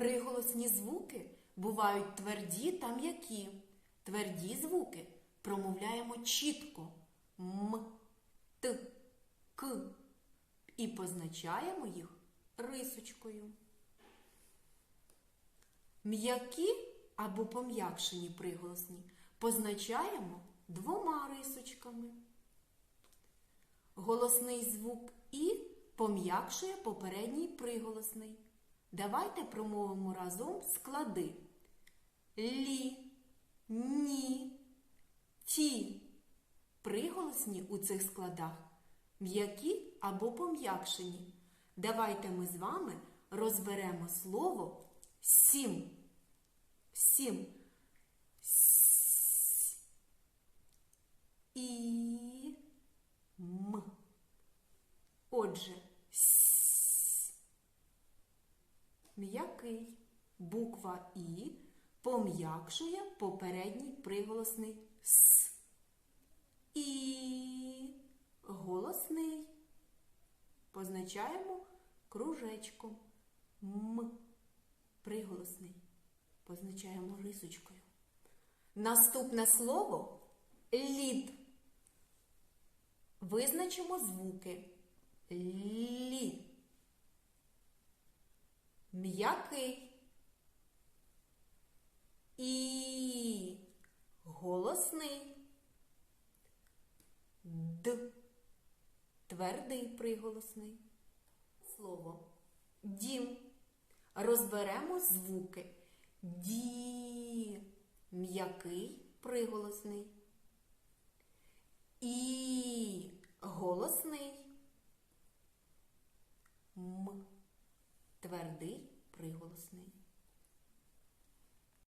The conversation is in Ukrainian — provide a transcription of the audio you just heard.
Приголосні звуки бувають тверді та м'які. Тверді звуки промовляємо чітко м, т, к і позначаємо їх рисочкою. М'які або пом'якшені приголосні позначаємо двома рисочками. Голосний звук І пом'якшує попередній приголосний. Давайте промовимо разом склади. Лі, ні, ті. Приголосні у цих складах м'які або пом'якшені. Давайте ми з вами розберемо слово сім. Сім. С. І. М. Отже, с. М'який. Буква І пом'якшує попередній приголосний С. І голосний. Позначаємо кружечком. М. Приголосний. Позначаємо рисочкою. Наступне слово лід. Визначимо звуки. Лі. М'який. І. Голосний. Д. Твердий приголосний. Слово дім. Розберемо звуки. Ді. М'який приголосний. І голосний. М. Твердий приголосний.